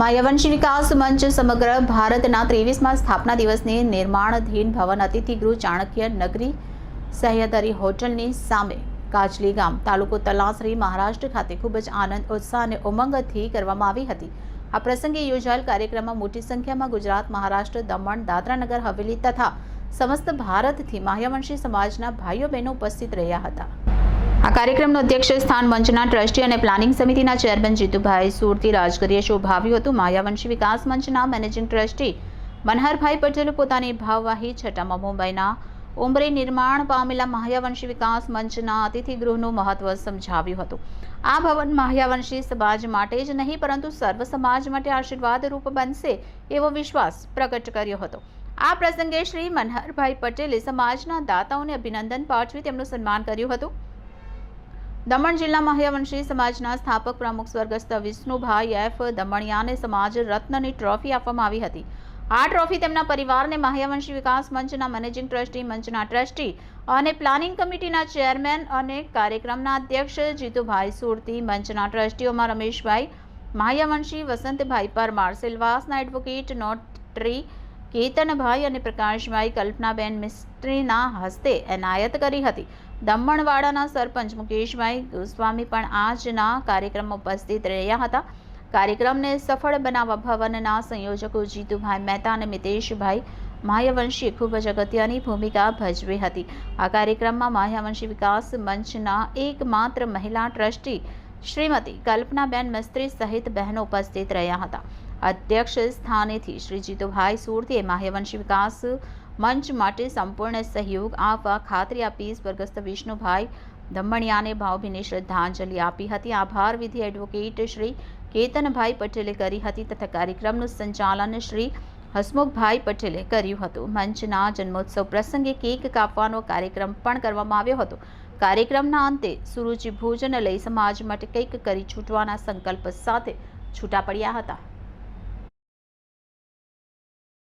માયાવંશી વિકાસ મંચ સમગ્ર ભારતના ત્રેવીસમાં સ્થાપના દિવસની નિર્માણાધીન ભવન અતિથિગૃહ ચાણક્ય નગરી સહ્યાદરી હોટલની સામે કાચલી ગામ તાલુકો તલાસરી, મહારાષ્ટ્ર ખાતે ખૂબ જ આનંદ, ઉત્સાહ અને ઉમંગથી કરવામાં આવી હતી. આ પ્રસંગે યોજાયેલ કાર્યક્રમમાં મોટી સંખ્યામાં ગુજરાત, મહારાષ્ટ્ર, દમણ, દાદરાનગર, હવેલી તથા સમસ્ત ભારતથી માહ્યવંશી સમાજના ભાઈઓ બહેનો ઉપસ્થિત રહ્યા હતા. આ કાર્યક્રમનું અધ્યક્ષ સ્થાન મંચના ટ્રસ્ટી અને પ્લાનિંગ સમિતિના ચેરમેન જીતુભાઈ સુરતી રાજગરીએ શોભાવ્યું હતું. માયાવંશી વિકાસ મંચના મેનેજિંગ ટ્રસ્ટી મનહરભાઈ પટેલે પોતાની ભાવવાહી છઠ્ઠામાં મુંબઈના ઉમરે નિર્માણ પામેલા માહ્યાવંશી વિકાસ મંચના અતિથિગૃહનું મહત્વ સમજાવ્યું હતું. આ ભવન માહ્યાવંશી સમાજ માટે જ નહીં, પરંતુ સર્વ સમાજ માટે આશીર્વાદરૂપ બનશે એવો વિશ્વાસ પ્રગટ કર્યો હતો. આ પ્રસંગે શ્રી મનહરભાઈ પટેલે સમાજના દાતાઓને અભિનંદન પાઠવી તેમનું સન્માન કર્યું હતું. દમણ જિલ્લા મહ્યવંશી સમાજના સ્થાપક પ્રમુખ સ્વર્ગસ્થ વિષ્ણુભાઈ એફ. દમણિયાને સમાજ રત્નની ટ્રોફી આપવામાં આવી હતી. આ ટ્રોફી તેમના પરિવારને મહ્યવંશી વિકાસ મંચના મેનેજિંગ ટ્રસ્ટી, મંચના ટ્રસ્ટી અને પ્લાનિંગ કમિટીના ચેરમેન અને કાર્યક્રમના અધ્યક્ષ જીતુભાઈ સુરતી, મંચના ટ્રસ્ટીઓમાં રમેશભાઈ, મહાયવંશી વસંતભાઈ પરમાર સિલવાસના એડવોકેટ નોટરી કેતનભાઈ અને પ્રકાશભાઈ કલ્પનાબેન મિસ્ત્રીના હસ્તે એનાયત કરી હતી. દમણવાડાના સરપંચ મુકેશભાઈ ગોસ્વામી પણ આજના કાર્યક્રમમાં ઉપસ્થિત રહ્યા હતા. કાર્યક્રમને સફળ બનાવવા ભવનના સંયોજકો જીતુભાઈ મહેતા અને મિતેશભાઈ માયાવંશીએ ખૂબ જ અગત્યની ભૂમિકા ભજવી હતી. આ કાર્યક્રમમાં માયાવંશી વિકાસ મંચના એકમાત્ર મહિલા ટ્રસ્ટી શ્રીમતી કલ્પનાબેન મિસ્ત્રી સહિત બહેનો ઉપસ્થિત રહ્યા હતા. અધ્યક્ષ સ્થાનેથી શ્રી જીતુભાઈ સુરતીએ માહ્યવંશી વિકાસ મંચ માટે સંપૂર્ણ સહયોગ આપવા ખાતરી આપી સ્વર્ગસ્થ વિષ્ણુભાઈ ધમણિયાને ભાવભીની શ્રદ્ધાંજલિ આપી હતી. આભાર, વિધિ એડવોકેટ શ્રી કેતનભાઈ પટેલે કરી હતી તથા કાર્યક્રમનું સંચાલન શ્રી હસમુખભાઈ પટેલે કર્યું હતું. મંચના જન્મોત્સવ પ્રસંગે કેક કાપવાનો કાર્યક્રમ પણ કરવામાં આવ્યો હતો. કાર્યક્રમના અંતે સુરુચિ ભોજન લઈ સમાજ માટે કંઈક કરી છૂટવાના સંકલ્પ સાથે છૂટા પડ્યા હતા.